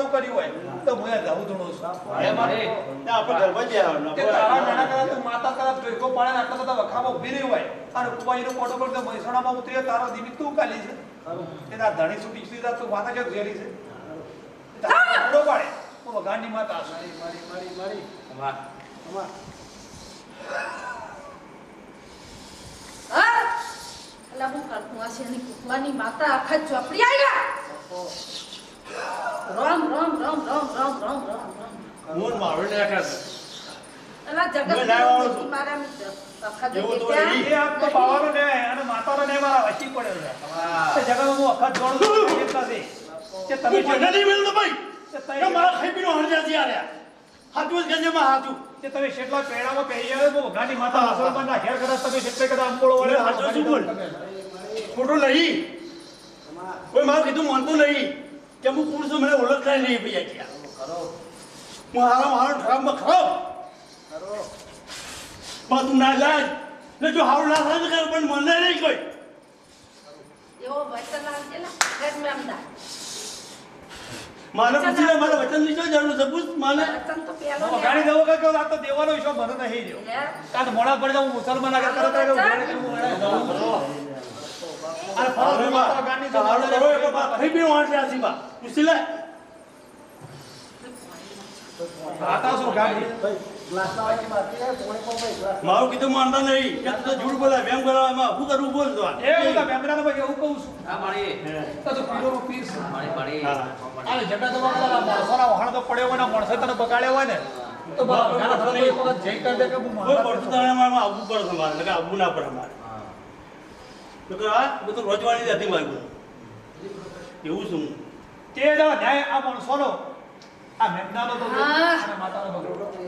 કપાળું કર્યું હોય તો હું જાઉં થોડો છું. આપણે જ તારા નાના કરા તું માતા કરા ભેગો પાડે આટલા બધા વખામાં ઊભી રહી હોય અને કુવાઈનો કોટો પર તો મહેસાણામાં ઉતરીએ તારો દીવી તું કાલી છે. એ તારા ધણી છૂટી સુધી તું માતા કે ઝેરી છે? તારો ઘોડો પાડે. હું વઘાણની માતા મારી મારી, મારી, મારી. હા? અલા હું કલ્પના છે અને કુકવાની માતા આખા ચોપડી આવ્યા રોમ રોમ રોમ રોમ રોમ રોમ રોમ હું મારું ને કાઢ એલા જગત મારા મિત્ર. એવું તો એ આપ તો પાવાનો ને અને માતાનો ને મારા વચ્ચે પડ્યો છે. જગત હું વખત જોડું કેટલા છે કે તમે જો નહીં મેલ તો ભાઈ. કે મારા ખાઈ પીનો હરજા જી આર્યા હાથું ગંજમાં હાથું કે તમે કેટલા પેડામાં પહેરી આવ્યો બહુ ગાડી માતા મુસલમાન ના ઘેર કદાચ તમે કેટલે કદા અંબોળો વળે હાથું શું બોલ? ખોટું નહીં. કોઈ મારું કીધું માનતું નહીં. કે હું કોણ છું મને ઓળખતા નહીં ભાઈ ક્યાં? હું હારો હારો ખરાબમાં ખરાબ પણ તું ના લાજ. ને જો હારું ના થાય તો કર પણ મને નહીં કોઈ. એવો વચન મારે પૂછી લે મારે વચનની શું જરૂર છે? પૂછ માને. વચન તો પેલો હું દેવો કે આ તો દેવાનો વિશ્વાસ મને નહીં રહ્યો. કાં તો મોડા પડી જાઉં મુસલમાન આગળ અરે ફળ માતા ગાની સવાળ કરો એક વાત થઈ બે વાંચે આસી બા પૂછી લે. આતા સો ગાડી? મારું કીધું માનતા નહીં. કે તું જૂઠ બોલા વેમ બોલાવા માં હું તારું બોલ તો એ હું તો વેમરા નો ભાઈ હું કહું છું. હા માણી તો તો પીરો નો પીર છે માણી માણી આ જટા તો બગલા માણસો ના વહાણ તો પડ્યો હોય ને માણસો તને બગાડ્યો હોય ને તો બરાબર. જઈ કર દે કે હું મારું પડતું તારે મારું આવવું પડે તમારે. લગા આવવું ના પડે મારે મેં તો રોજવાળી નથી માગ્યું. એવું શું તે જો ન્યાય આ માણસો આ મેમનાનો તો માતાનો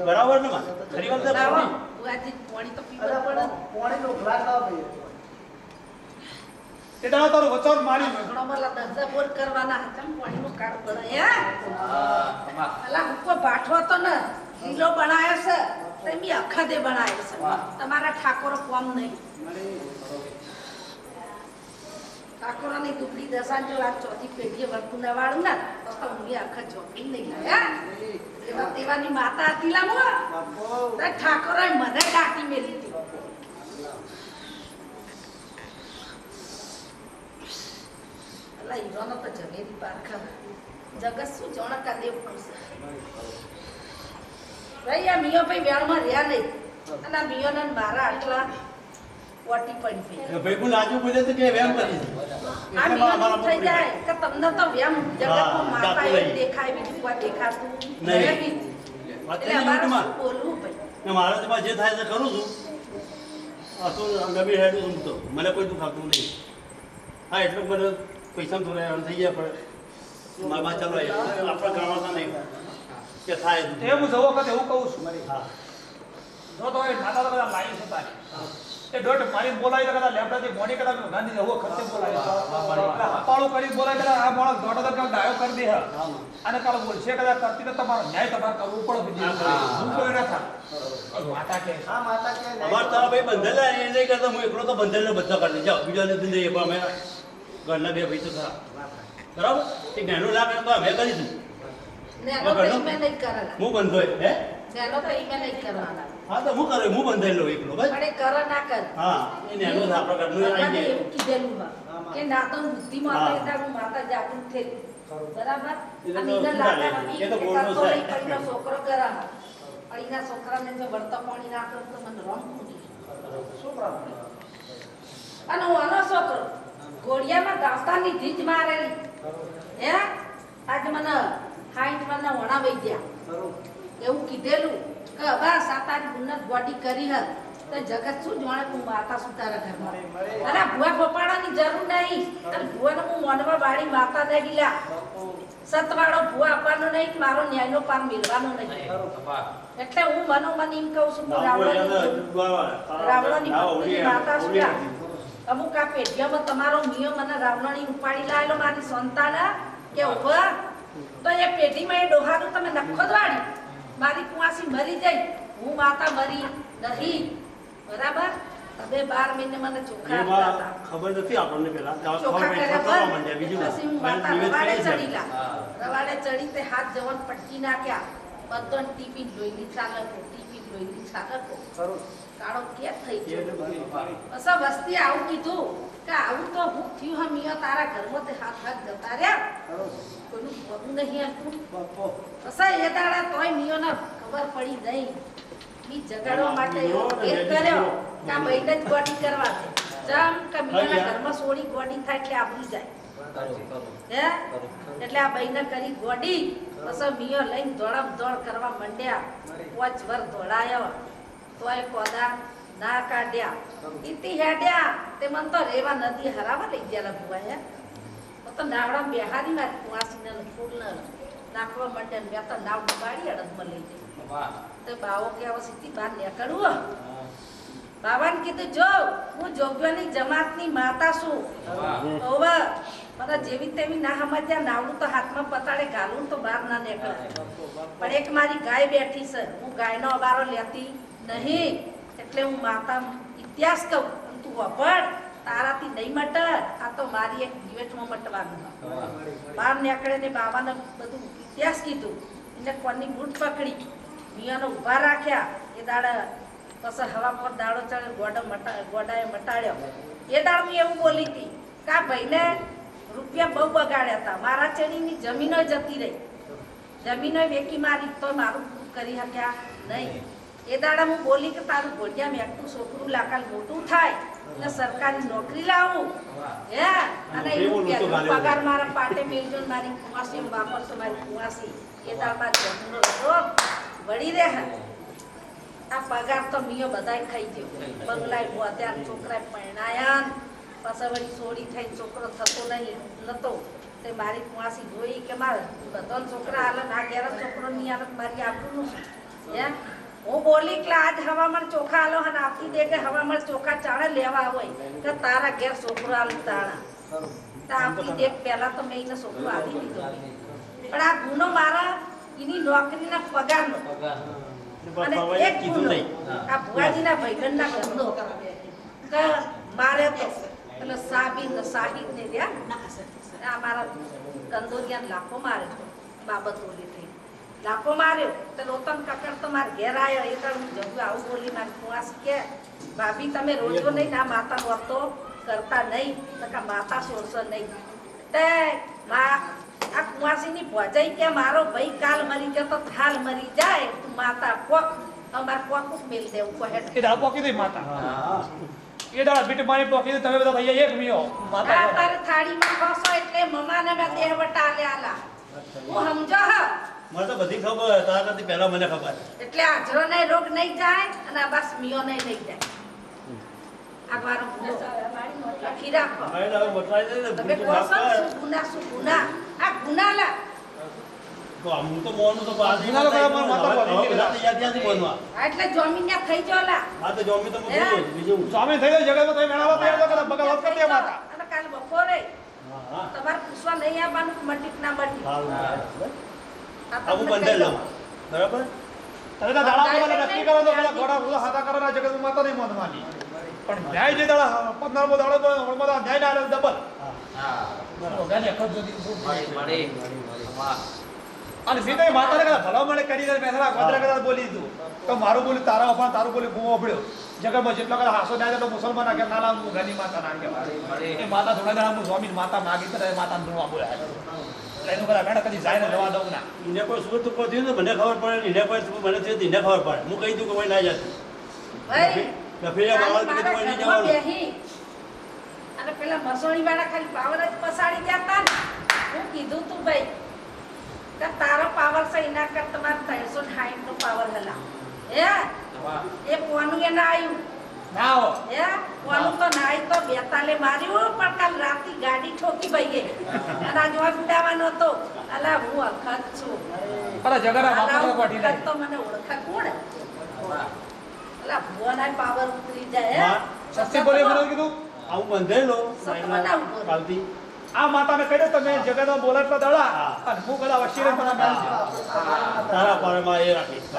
બરાબર ને માં? ખરી વાત છે? પાણી? તો પીવા પડે પાણી નો ગ્લાસ આવ ભાઈ તે તારો વચન મારી ઘણો મલા બોલ કરવાના હતા પાણી નો કાળ પડે હે? અલા હુકો બાઠો તો ને. લીલો બનાયો છે તમે અખાદે બનાયો છે. તમારા ઠાકોર કોમ નહીં. ઠાકોરાની દુબળી દશા જો આ ચોથી પેઢીએ વર્તુને વાળું ને તો તો ઊંઘી અખદ ચોકી નહીં લાયા એવા તેવાની માતા હતી લામો તો ઠાકોરે મને ડાકી મેલી હતી. અલા હીરોનો તો જમેરી પારખા. જગત શું જણકા દેવ પડશે ભાઈ આ મિયો ભાઈ વ્યાણમાં રહ્યા નહીં. અને આ મિયોને ને મારા આટલા પોટી પડી ગઈ ભાઈ કોઈ લાજુ બોલે તો કે વેમ કરી છે. આ થઈ જાય કે તમને તો વ્યામ જગતમાં માતા જાતું દેખાય બીજું કોઈ દેખાતું નહીં. નહીં. એટલે અમારે બોલવું ભાઈ? મારા જેમાં જે થાય છે કરું છું આ તો નવી હેડું છું તો. મને કોઈ દુખાતું નહીં. હા એટલું મને પૈસા થોડા એમ થઈ ગયા પણ મારા બા ચાલો આપણે ગણવાતા નહીં. કે થાય. એ હું જવો વખત એવું કહું છું હા. જો તો એ તો બધા લાવી છે તારી એ દોઢ મારી બોલાવી તો કદાચ લેપડાથી મોડી કદાચ ગાંધી જવો ખર્ચે બોલાવી હપાળું કરી બોલાય કદાચ આ માણસ દોઢ કદાચ ડાયો કરી દે. હે. અને કાલ બોલશે કદા કરતી તો તમારો ન્યાય તમારે કરવું પડે બીજી હું કોઈ ના થાય માતા કે છે. અમાર તારા ભાઈ બંધેલા એ નહીં કરતા હું એકલો તો બંધેલો બધા કરી જાવ બીજાને દઈ એ પણ અમે ઘરના બે ભાઈ તો ખરા બરાબર? એ નાનું લાગે કરે તો અમે તો ઈમે હું બંધોય હે? ઈમે નહીં કરવાના હા તો હું કરે? હું બંધાયેલો એકલો ભાઈ પણ કર ના કર. હા એને એનો આ આપણા ઘરનું આવી જાય એવું કીધેલું હા કે ના તો બુદ્ધિમાં હા. હતા એટલે હું માતા જાગૃત થઈ બરાબર? અને શું લાગે? એ તો બોલનો છે. પણ છોકરો કરા. પણ એના છોકરાને જો વળતો પાણી ના કરો તો મને રમ ફૂટી શું અને હું આનો છોકરો ઘોડિયામાં દાસ્તાની ધીજ મારેલી. હે? આજ મને હાઈટ મને વણા વઈ ગયા એવું કીધેલું. કે હવે સાત આઠ ઉન્નત બોડી કરી હત તો જગત શું જાણે હું માતા સુતારા ઘરમાં. અને ભુવા પપાડાની જરૂર નહીં. અને ભુવાને હું મનમાં વાળી માતા દે ગીલા સતવાળો ભુવા આપવાનો નહીં મારો ન્યાયનો પાર મેળવાનો નહીં. એટલે હું મનો મને એમ કહું છું રાવણની માતા શું અમુક આ પેઢીઓમાં તમારો મિયો મને રાવણની ઉપાડી લાયેલો મારી સંતાન કે ઊભા. તો એ પેઢીમાં એ ડોહાનું તમે નખો વાળી. મારી કુવાસી મરી જઈ હું માતા મરી નહીં. બરાબર? હવે બાર મહિને મને ચોખા. ખબર નથી આપણને પેલા. ચોખા પડી કર્યા ફરવા બંધ. માંડ્યા બીજું હું માતા રવાડે ચડી લા. રવાડે ચડી તે હાથ જવન પટકી નાખ્યા. બધો ટીપી લોહીની ચાલકો ટીપી લોહીની ચાલકો કાળો કેદ થઈ ગયો. અસા વસ્તી આવું કીધું કે આવું તો હું થયું હમ અહીંયા તારા ઘરમાં તે હાથ હાથ જતા રહ્યા. કોઈનું પગું નહીં હતું અસા એ દાડા તોય મિયોને ખબર પડી નહીં બી જગાડવા માટે એવો કેદ કર્યો કે આ બહેને જ ગોડી કરવા દે. જમ કે મિયાના ઘરમાં સોળી ગોડી થાય એટલે આબરૂ જાય. હે? એટલે આ બહેને કરી ગોડી પછી મિયો લઈને દોડમ દોડ કરવા માંડ્યા. પોચ વર દોડાયો. તોય કોદા ના કાઢ્યા. ઈતી હેડ્યા. તે મન તો રેવા નદી હરાવા લઈ ગયા ભુવા હે. હું તો નાવડા બેહારી મારી કુવાસીને ફૂલ નાખવા માંડે મેં તો નાવ ડુબાડી અડદમાં લઈ જઈ તો બાવો કે હવે સીધી બહાર નીકળવું બાબાને કીધું જો હું જોગ્યોની જમાતની માતા છું. હવે મને જેવી તેવી ના સમજ્યા નાવડું તો હાથમાં પતાડે ગાલું તો બહાર ના નીકળે. પણ એક મારી ગાય બેઠી છે. હું ગાયનો અવારો લેતી નહીં, એટલે હું માતા ઇતિહાસ કહું. તું વપડ તારાથી નહીં મટ આ તો મારી એક દિવેટમાં મટવાનું બહાર નીકળે ને બાબાને બધું ઇતિહાસ કીધું. એટલે કોની બૂટ પકડી. મિયાનો ઊભા રાખ્યા. એ દાડા પછી હવા પર દાડો ચડે, ગોડો મટા, ગોડાએ મટાડ્યો. એ દાડ મેં એવું બોલી હતી કે આ ભાઈને રૂપિયા બહુ બગાડ્યા હતા. મારા ચણીની જમીનો જતી રહી. જમીનો વેકી મારી. તો મારું કરી શક્યા નહીં. એ દાડા હું બોલી કે તારું ઘોડિયા મેકતું છોકરું લાકાલ મોટું થાય ને સરકારી નોકરી લાવું. હે? અને એવું ગાલે પગાર મારા પાટે મેળજો મારી કુવાસી વાપરશો મારી કુવાસી. એ દાળ મારી જમનો રોગ વળી રહે. આ પગાર તો મિયો બધાય ખાઈ ગયો. બંગલાય બોધ્યા છોકરા પરણાયા ને પાછા વળી સોડી થઈને છોકરો થતો નહીં નતો. તે મારી કુવાસી જોઈ કે મારે બધો છોકરા હાલે આ જ છોકરો નહીં હાલે મારી આપણું હે? હું બોલી કે આજ હવામાન ચોખા આલો અને આપી દે કે હવામાન ચોખા ચાણે લેવા હોય. તો તારા ઘેર છોકરો આલું તાણા. તો આપી દે પહેલા તો મેં એને છોકરો આપી દીધો. પણ આ ગુનો મારા એની નોકરીના પગારનો. અને એક ગુનો. આ ભુવાજીના ભાઈબંધના ગુનો કે મારે તો એટલે સાબી ને સાહિદ ને રહ્યા આ મારા કંદોરિયા લાખો મારે બાબત ઓલી થઈ. લાખો માર્યો. તો લોતમ કકર તો મારે ઘેર આવ્યો એ તો હું જવું આવું બોલી મારી કુવાસ કે ભાભી તમે રોજો નહીં આ માતા વર્તો કરતા નહીં. તો કા માતા સોરશો નહીં. તે મા આ કુવાસીની ભોજાઈ કે મારો ભાઈ કાલ મરી ગયો તો થાલ મરી જાય. તું માતા કોક અમાર કોક મેલ દેવું કહે એ દાળ પોકી દઈ માતા. હા. એ દાળ બીટ મારી પોકી તમે બધા ભાઈ એક મિયો. માતા આ તારે થાળીમાં ખસો એટલે મમાને મેં દેહ વટાલે આલા. હું સમજો હ. મને તો બધી ખબર તારા કરતી પહેલા મને ખબર. એટલે આજરો ને રોગ નહીં જાય અને આ બસ મિયો ને નહીં જાય. આ લખી રાખો. હવે તો હવે બતાવી દે ને તમે ભૂલ તો કહો માફ છો? ને કર. શું ગુના શું ગુના. આ ગુના લા હું તો મોનું તો બહાર ગુનાનો કયો મારો માતા હવે- હવે બોલી બધા તૈયાર ત્યાંથી બોલવા. એટલે જમીન ને થઈ જો લા. હા તો જોમી તો હું? બીજું હું. સ્વામી થઈ જાય જગતમાં તમે મેળાવા તૈયાર તો કદાચ વાત કરી માતા. અને કાલ બપોરે હા હા. તમારે પૂછવા નહીં આવવાનું મટીક ના મંડિત સારું આ આ હું તમને બંધાઈ લઉં બરાબર? તમે તો દાડા બોલા નક્કી કરો તો પેલા ગોડા બોલા હાથા કરો ના જગત માતા નહીં માનવાની પણ ન્યાય જે દાડા પંદર દાડો તો હળમાં ન્યાય ના આવે ડબલ હા ગાને અખત જોતી અને સીધા માતાને કદાચ ભલામણ કરી દે મેં થોડા ગોદરા કદાચ બોલી દીધું. તો મારું બોલી તારા અફા તારું બોલી હું ઓબળ્યો જગતમાં જેટલો કદાચ હાસો જાય તો મુસલમાન આગે કે ના લાવ હું ઘરની માતા ના કહેવાય એ માતા થોડા દાડા હું સ્વામી માતા માગી કરે માતાને ધૂણવા બોલાય એનું કદાચ મેડમ કદી જાય જવા દઉં ના. એને કોઈ સુરત ઉપર થયું ને મને ખબર પડે એને કોઈ મને થયું એને ખબર પડે. હું કહી દઉં કે કોઈ ના જતું. ભાઈ ગફેરિયા બાબા કે કોઈ નહીં જવાનું. અને પેલા મસોણી વાળા ખાલી પાવર જ પસાડી જતા ને. હું કીધું તું ભાઈ કે તારો પાવર છે એના કર તમારે ત્રણસો સાઠ નો પાવર હલા હે? એ કોનું એને આવ્યું ના આવો હે? કોનું તો નાઈ તો બેતાલે માર્યું પણ કાલ રાતી ગાડી ઠોકી ભાઈ અને આજ ઉડાવવાનો હતો. અલા હું અખત છું. અરે જગરા બાપા પાટી વખત તો મને ઓળખા કોણ? અલા ભુવાના પાવર ઉતરી જાય હે? સસ્તી બોલી મને કીધું? આવું બંધેલો લો સપના ઉપર. કાલથી આ માતાને કહી દે તમે જગતમાં બોલાટલા દાડા હા. અને હું કદા વશીરે પણ તારા પારમાં એ રાખીશ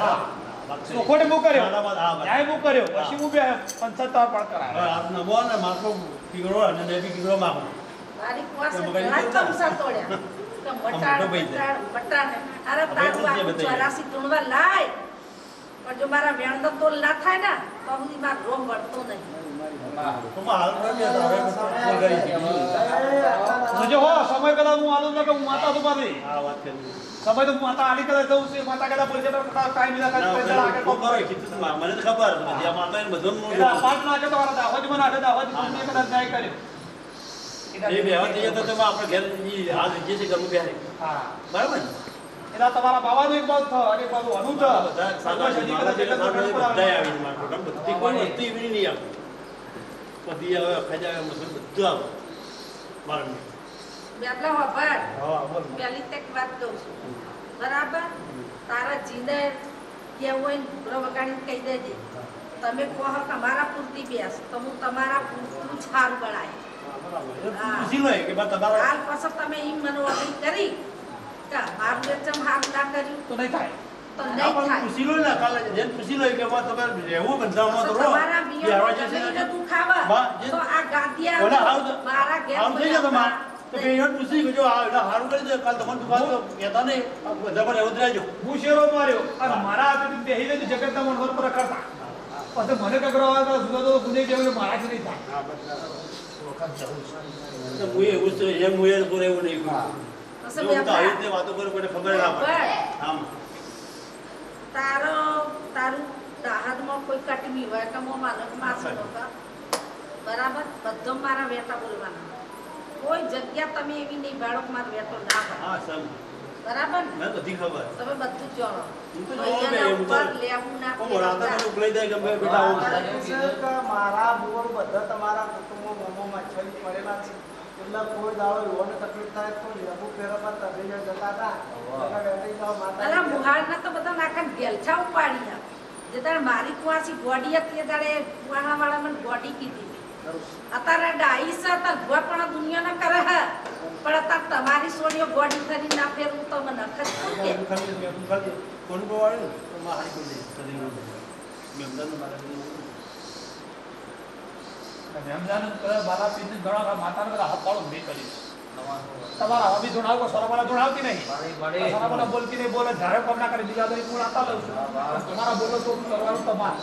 હા. કર્યો હા, બરાબર. ન્યાય હું કર્યો પછી હું બે પંચોતેર પણ કરાયો હવે આ નવો ને માથો પીગળો અને બી પીગળો માગો મારી પાસે ઘણા? ચમચા તોડ્યા તો બટાણ બટાણ બટાણ અરે તારું તો જે આખું બતાવી. ચોરાસી તુણવા લાય પણ જો મારા વેણનો તોલ ના થાય ને તો સુધી મારો રોમ વળતો નહીં તો હાલ કરી. જો હો સમય કદાચ હું આલું કે હું માતા છું મારી આ વાત કરી. સમય તો માતા આલી કદાચ જઉં છે માતા કદાચ બોલશે તો પૈસા લાગે તો કીધું મને ખબર બધી જ એટલે. પાંચ નાખે તો મારા કર્યો. એ જઈએ તો તમે આપણે ઘેર આ જઈએ બેહારી. હા. બરાબર? ને? એટલે તમારા બાવાનું એક બાજુ થયો અને બાજુ અનુ થયો બધા સાદા સજી તો આવી. મારા બધી કોઈ વસ્તુ એવી નહીં આવતી બધી આવે ખજા બધું આવે. મારા મેં. બેટલા હોભળ હા બોલ. પહેલી તક વાત કહું છું. બરાબર? તારા જીને કેવું હોય ઘૂઘરો વગાડીને કહી દેજે. તમે કહો કે અમારા પૂરતી બેસ. તો હું તમારા પૂરતું છાર સારું ગણાય એ પૂછી લો કે બા તમારા હાલ પછી તમે એમ મને કરી કે મારું વેચમ હાર ના કર્યું. તો નહીં થાય. તો નહીં થાય. પૂછી લો ને કાલે જેને પૂછી લો કે બા તમે રહેવું બંધાવવામાં તો તો તમારા બેહવા બિયાનો જશે જમીને ને. તું ખાવા. બા, તો આ ગાંધિયા ઓલા હાવ તો- મારા ઘેર આમ થઈ તો બે ઈવન પૂછી કે આ એટલે હારું કરી દે. કાલ તમારે દુકાન તો કહેતા નહીં. આ બધા પર રહેવું જ રહેજો. હું શેરો માર્યો. અને મારા હાથેથી બેહી ગઈ જગતના મનોહર પર કરતા પછી મને કકરો આવે તો જુદો જુદો ગુને જેવો મારાથી નહીં થાય. તો હું એવું જ તો એમ હું એ પૂરે એવું નહીં કરું. પછી જો હું તો આવી રીતે વાતો કરું કોઈને ખબર ના પડે. બરાબર. આમ તારો તારું દાહદમાં કોઈ કટમી હોય કે મો માસી બરાબર? બધો મારા વેટા બોલવાના. કોઈ જગ્યા તમે એવી નહીં મારો વેટો ના હા સમ બરાબર ને? મને બધી ખબર. તમે બધું જણો. હું તો હું ઉપર લેવું ના હું રાતા લેવું મને ઉકલાઈ જાય ગમે બેટા કે મારા બોર બધા તમારા કુટુંબો મોમોમાં છે પડેલા છે. એટલે કોઈ દાડો એવોને તકલીફ થાય તો લેબુ ફેરવવા તબીને જતા હતા. અલા મુહારના તો બધા નાકન ગેલછા ઉપાડી ના જે તારે મારી કુવાસી ગોડી હતી ત્યારે તારે કુવાના વાળા મને ગોડી કીધી. અત્યારે ડાઈ છે તાર પણ દુનિયા ના કરે હે પણ અત્યારે તમારી સોડીઓ ગોડી કરી ના ફેરવું તો મને નખત કે કોણ હું ખાલી કોનું બવાડ્યું ને, તો માં હારી કરી બોલે. મારા પીને ઘણા માતાને બધા હપાળો મેં કરી તમારા હવે ધોણાવો સોરાવાળા ધોણાવતી નહીં. સોરાવાળા બોલતી નહીં બોલે ધારે કોમ ના કરે બીજા દરી પૂળ આતા લઉં છું. તમારા બોલો તો કરવાનું તમારે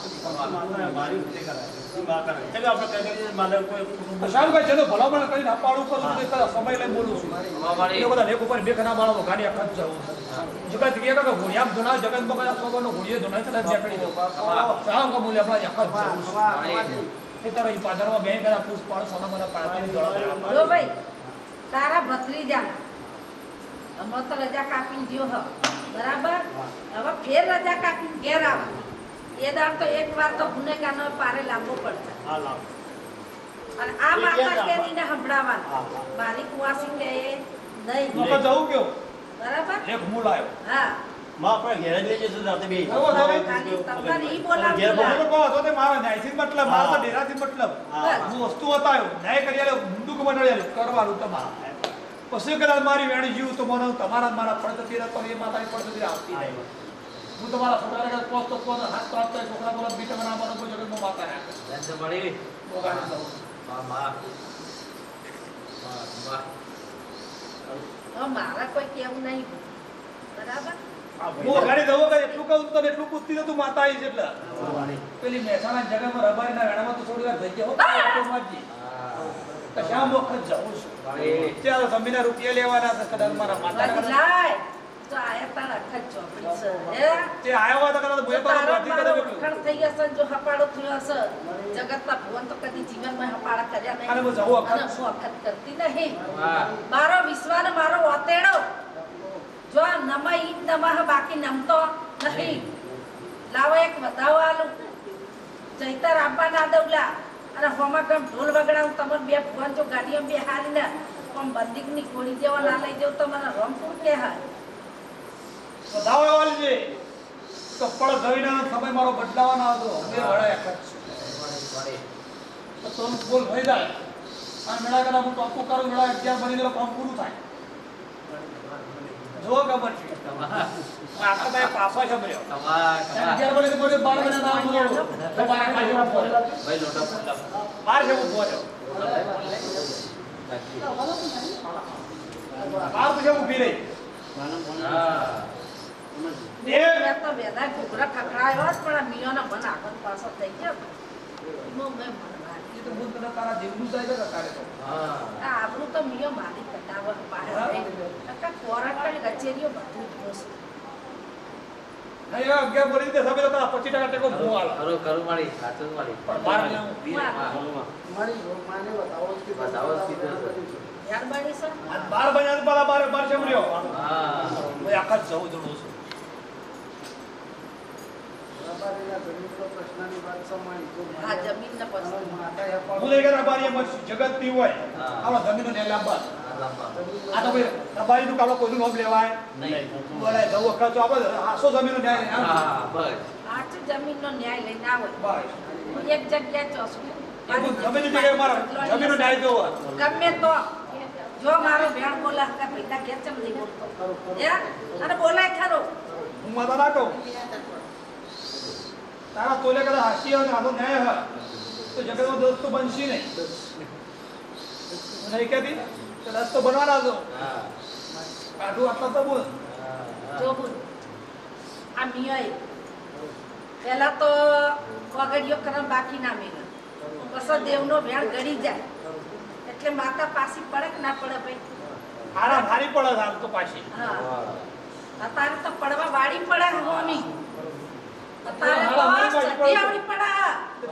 મારે. મારી રીતે કરાય. ઈ માં કરે. ચાલો આપણે કઈ કરીએ, મારે કોઈ કુટુંબ સારું ભાઈ ચલો ભલામણ કરીને હપાળું કરું છું તો સમય લઈને બોલું છું. એ બધા લેખ ઉપર બે ખના માળો ગાડી આખા જવું. જગત કરા પૂછ પાડ સોના મને પાડતી તારા ભત્રીજા. હમણાં તો રજા કાપીને ગયો હ. બરાબર? હવે ફેર રજા કાપીને ઘેર આવે. એ દાડ તો એક વાર તો ગુનેગારનો પારે લાંબો પડશે. અને આ માતા કેરીને સંભળાવવાનું. મારી કુવાસી કે એ નહીં જવું કયો બરાબર? એક મૂળ આવ્યો. હા. માં આપણે ઘેર જ લઈ જઈશું રાતે બે બરાબર, બરાબર. ખાલી તમારે ઈ બોલાવવું ઘેર કહો તો તે મારા ન્યાયથી મતલબ મારા ડેરાથી મતલબ. હું. વસ્તુ બતાવ્યો ન્યાય કરી આલ્યો ઊંડું કે મંડળી કરવાનું તમારે. પછી કદાચ મારી વેણી જીવ તો મને તમારા મારા પડતી રહેતો એ માતાની પડતી આવતી નહીં. હું તમારા છોકરાને કદાચ પોસ્ત તો પોસ્ત હાથ તો આપતા છોકરા બોલા બીટા બનાવવાનો કોઈ માતા રાખે. મારા. કોઈ કેવું નહીં બરાબર? હું એટલું કહું તને એટલું પૂછતી એટલે. પેલી મહેસાણા વેણામાં તો થોડી વાર વખત જવું છું? ચાલો જમીના રૂપિયા લેવાના છે કદાચ મારા માતાના બાકી કદાચ. લાય. તો આયા તારા અખત ચોપડી છે તે આયા હોય તો કદાચ ભૂયા તો તારો મારથી મારો કદાચ થઈ હશે ને જો હપાડો થયો હશે. જગતના ભવન તો કદી જીવનમાં હપાડા કર્યા નહીં. અને હું જવું કરતી નહીં. મારો વિશ્વાસ મારો ઓતેડો જો નમઃ ઈ નમઃ બાકી નમતો નહીં લાવો એક વધાવો આલું. ચૈતર આપવા ના દઉલા અને હોમાં ગમ ઢોલ વગડાવું? તમને બે ફોન જો ગાડીઓ બે હારીને આમ બંદીકની ખોડી જેવા ના લઈ જાવ તમારે રમપુર કે હા વધાવો એવો આલજે. તો પળ ગવીડાનો સમય મારો બદલાવાનો હતો. હવે વળાય છે. તો તો બોલ ભઈ જાય. આ મેળા કરા હું ટોપું કરું મેળા અગિયાર બની ગયેલો કામ પૂરું થાય. જો ખબર છે પાછો છે મળ્યો કમા કમા અગિયાર વાગે બોલે બાર વાગે ના બોલો તો બાર વાગે ભાઈ લોટા ફૂલા. બાર છે હું બોલ્યો બાર પછી ઊભી રહી. મેં તો બેના ઘૂઘરા ખખડાયો પણ આ મિયોનો મન આગળ પાછળ થઈ ગયા. મેં તો બોલ તને તારા જેવું જાય છે તારે તો આપણું તો મિયો મારી કટાવર બહાર કાકા કોરટ કચેરીઓ બધું જ જોશે. નહીં અગિયાર બોલી દે સભે તો તારા પચીસ ટકા ટેકો હું આલો કરો કરો મારી સાચું મારી. બાર મારી માને બતાવો કે બતાવો છે. અને બાર વાગ્યા બાર બાર બાર છે મળ્યો. હા. આખા જવું જવું છું. જમીનનો પ્રશ્ન. હું લઈ ગયા રબારી એમ જગતની હોય. હા. આપણા ને લાંબા. આ તો ભાઈ રબારી નું કાળો કોઈનું નામ લેવાય? નહીં. બોલાય જવું વખત તો આપણે આસો જમીનો ન્યાય હા બસ. આઠ જમીનનો ન્યાય લઈને આવો. બસ. એક જગ્યાએ ચોસું ગમે તે જગ્યાએ મારા જમીનો ન્યાય જોવો. ગમે તો. જો મારો ભેણ બોલા કે ભઈના ઘેર ચમ નહીં બોલતો હે? અને બોલાય ખરો. હું માતા ના કહું? તારા તોલે કદા હાસી હોય ને આનો ન્યાય હોય તો જગતમાં દોસ્ત તો બનશી નહીં. હું નહીં કહેતી? તો રસ્તો તો બનવાના છો. હા કાઢું આટલા તો બોલ. હા જો બોલ. આ મિયાએ પહેલા તો પગડીઓ કરમ બાકી ના મેળે પછી દેવનો ભેણ ગળી જાય. એટલે માતા પાછી પડે કે ના પડે ભાઈ. હારા ભારી પડે હાલ તો પાછી. હા હા. અત્યારે તો પડવા વાળી પડે હોમી. હા, બસ વાળી સતી પડે. આવડી પડે.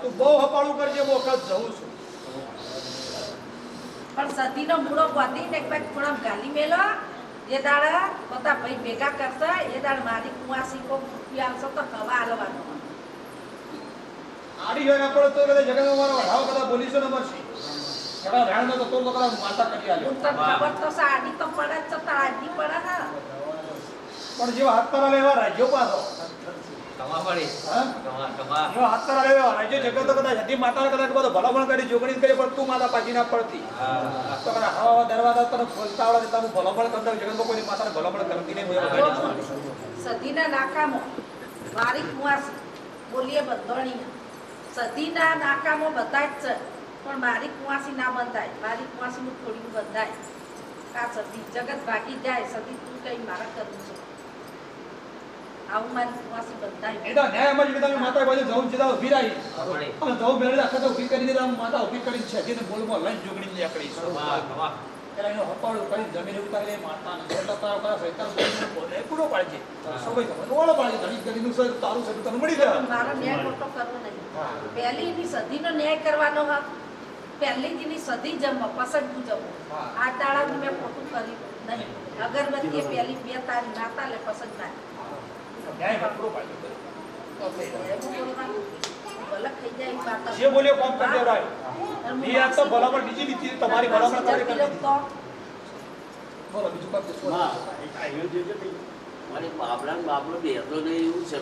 તું બહુ હપાળું કરજે હું વખત જઉં છું. પણ સતીનો મૂળો બાંધીને એક બાજુ ગાલી મેલો. એ દાડા બધા ભાઈ ભેગા કરશે. એ દાડ મારી કુવાસી કો રૂપિયા આવશે તો કવા આલવાનો આડી હોય તો કદાચ જગતમાં મારો વઢાવ કદાચ બોલીશો ને મરશી કદાચ રાણ તો તો કદાચ માતા કરી આલ્યો. તો ખબર તો સાડી તો પડે જ તાજી પડે પણ જેવા હાથ પર લેવા રાજ્યો પાછો. કમા પડી. કમા કમા. જેવા હાથ તારા લેવા રાજ્યો જગત કદાચ હતી માતા કદાચ બધો ભલામણ કરી જોગણી કરી પણ તું માતા પાછી ના પડતી. હા. તો કદાચ હવા દરવાજા તને ખોલતા આવડે તારું ભલામણ કરતા માતાને કરતી નહીં નાકામો કુવાસી બોલીએ બંધોણી સતીના નાકામો બધા જ છે પણ મારી કુવાસી ના બંધાય. મારી કુવાસીનું થોડી બંધાય. આ સતી? જગત ભાગી જાય. સતી તું કઈ મારા કરવું છે? આવું મારી કુવાસી બંધાય. એ તો ન્યાય એમ કે તમે માતા બાજુ જવું સીધા ઊભી રહી. અને જવું બેડી આખા તો ઊભી કરીને આમ માતા ઊભી કરી છે. જેને બોલમાં જોગણી પેલા એનો હપાળું કરી જમીન ઉતારી તારો તારા સૈતાન બોલે પૂરો પાડજે? સૌ તમે ઓળો પાડજે ઘણી ઘડીનું છે તારું છે તને મળી જાય મારો ન્યાય ખોટો કરવો નહીં. પહેલી સદીનો ન્યાય કરવાનો હક પહેલી એની સદી જમો પસંદ હા. આ દાડાનું મેં ખોટું કર્યું નહીં. અગરબત્તી પહેલી બે તારી માતા લે પસંદ ના જે બોલ્યો કામ કરી દેવડાય એ આ તો ભલામણ બીજી લીધી, તમારી ભલામણ તમારી કરી બોલો, બીજું કાંઈ હા હોય તો. એક આવ્યો છે કે નહીં? બાબલો બેઠો નહીં એવું છે